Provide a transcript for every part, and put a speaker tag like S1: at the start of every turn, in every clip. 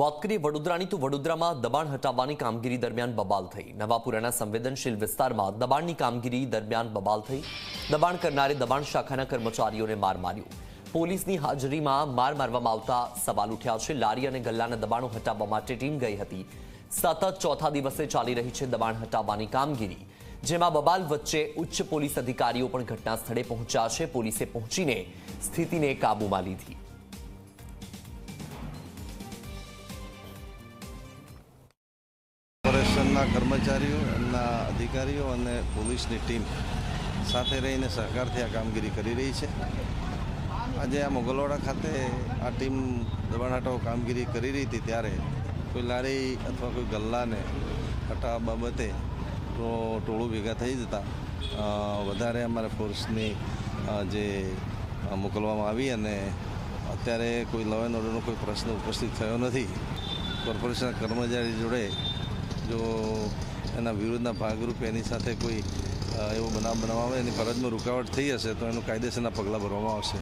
S1: વાત કરીએ વડોદરાની તો વડોદરામાં દબાણ હટાવવાની કામગીરી દરમિયાન બબાલ થઈ. નવાપુરાના સંવેદનશીલ વિસ્તારમાં દબાણની કામગીરી દરમિયાન બબાલ થઈ. દબાણ કરનારે દબાણ શાખાના કર્મચારીઓને માર માર્યો. પોલીસની હાજરીમાં માર મારવામાં આવતા સવાલ ઉઠ્યા છે. લારી અને ગલ્લાના દબાણો હટાવવા માટે ટીમ ગઈ હતી. સતત ચોથા દિવસે ચાલી રહી છે દબાણ હટાવવાની કામગીરી. જેમાં બબાલ વચ્ચે ઉચ્ચ પોલીસ અધિકારીઓ પણ ઘટના સ્થળે પહોંચ્યા છે. પોલીસે પહોંચીને સ્થિતિને કાબૂમાં લીધી.
S2: કોર્પોરેશનના કર્મચારીઓ, એમના અધિકારીઓ અને પોલીસની ટીમ સાથે રહીને સહકારથી આ કામગીરી કરી રહી છે. આજે આ મોગલવાડા ખાતે આ ટીમ દબાણ કામગીરી કરી રહી હતી ત્યારે કોઈ લારી અથવા કોઈ ગલ્લાને હટાવવા બાબતે તો ટોળું ભેગા થઈ જતા વધારે અમારે ફોર્સની જે મોકલવામાં આવી અને અત્યારે કોઈ લો એન્ડ ઓર્ડરનો કોઈ પ્રશ્ન ઉપસ્થિત થયો નથી. કોર્પોરેશનના કર્મચારી જોડે જો એના વિરોધના ભાગરૂપે એની સાથે કોઈ એવો બનાવ બનાવવામાં આવે, એની ફરજમાં રૂકાવટ થઈ હશે, તો એનું કાયદેસરના પગલાં ભરવામાં આવશે.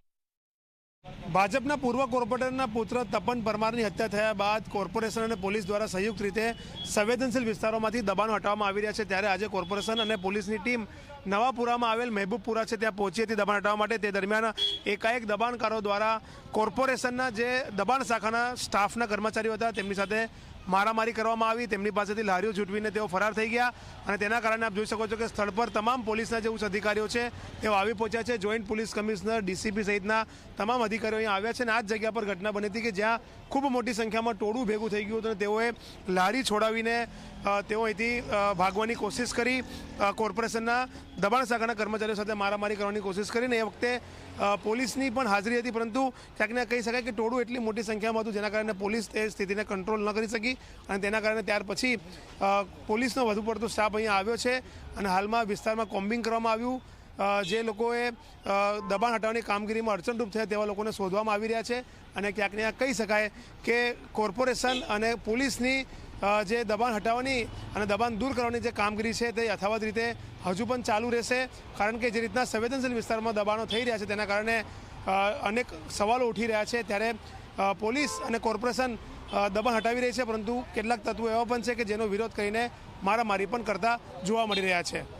S3: ભાજપના પૂર્વ કોર્પોરેટરના પુત્ર તપન પરમારની હત્યા થયા બાદ કોર્પોરેશન અને પોલીસ દ્વારા સંયુક્ત રીતે સંવેદનશીલ વિસ્તારોમાંથી દબાણો હટાવવામાં આવી રહ્યા છે. ત્યારે આજે કોર્પોરેશન અને પોલીસની ટીમ નવાપુરામાં આવેલ મહેબૂબપુરા છે. ત્યાં પહોંચી હતી દબાણ હટાવવા માટે. તે દરમિયાન એકાએક દબાણકારો દ્વારા કોર્પોરેશનના જે દબાણ શાખાના સ્ટાફના કર્મચારીઓ હતા, તેમની સાથે મારામારી કરવામાં આવી. તેમની પાસેથી લારીઓ છૂટવીને તેઓ ફરાર થઈ ગયા અને તેના કારણે આપ જોઈ શકો છો કે સ્થળ પર તમામ પોલીસના જે ઉચ્ચ અધિકારીઓ છે. તેઓ આવી પહોંચ્યા છે. જોઈન્ટ પોલીસ કમિશનર, ડીસીપી સહિતના તમામ અધિકારીઓ અહીંયા આવ્યા છે અને આ જ જગ્યા પર ઘટના બની હતી કે જ્યાં ખૂબ મોટી સંખ્યામાં ટોળું ભેગું થઈ ગયું હતું અને તેઓએ લારી છોડાવીને તેઓ અહીંથી ભાગવાની કોશિશ કરી કોર્પોરેશનના દબાણ શાખાના કર્મચારીઓ સાથે મારામારી કરવાની કોશિશ કરીને એ વખતે પોલીસની પણ હાજરી હતી, પરંતુ ક્યાંક ને કહી શકાય કે ટોળું એટલી મોટી સંખ્યામાં હતું જેના કારણે પોલીસ તે સ્થિતિને કંટ્રોલ ન કરી શકી અને તેના કારણે ત્યાર પછી પોલીસનો વધુ પડતો સ્ટાફ અહીંયા આવ્યો છે અને હાલમાં વિસ્તારમાં કોમ્બિંગ કરવામાં આવ્યું જે લોકોએ દબાણ હટાવવાની કામગીરીમાં અડચણરૂપ થયા તેવા લોકોને શોધવામાં આવી રહ્યા છે અને ક્યાંક ને કહી શકાય કે કોર્પોરેશન અને પોલીસની જે દબાણ હટાવવાની અને દબાણ દૂર કરવાની જે કામગીરી છે તે યથાવત રીતે હજુ પણ ચાલુ રહેશે. કારણ કે જે રીતના સંવેદનશીલ વિસ્તારમાં દબાણો થઈ રહ્યા છે તેના કારણે અનેક સવાલો ઉઠી રહ્યા છે. ત્યારે પોલીસ અને કોર્પોરેશન દબાણ હટાવી રહી છે, પરંતુ કેટલાક તત્વો એવા પણ છે કે જેનો વિરોધ કરીને મારામારી પણ કરતા જોવા મળી રહ્યા છે.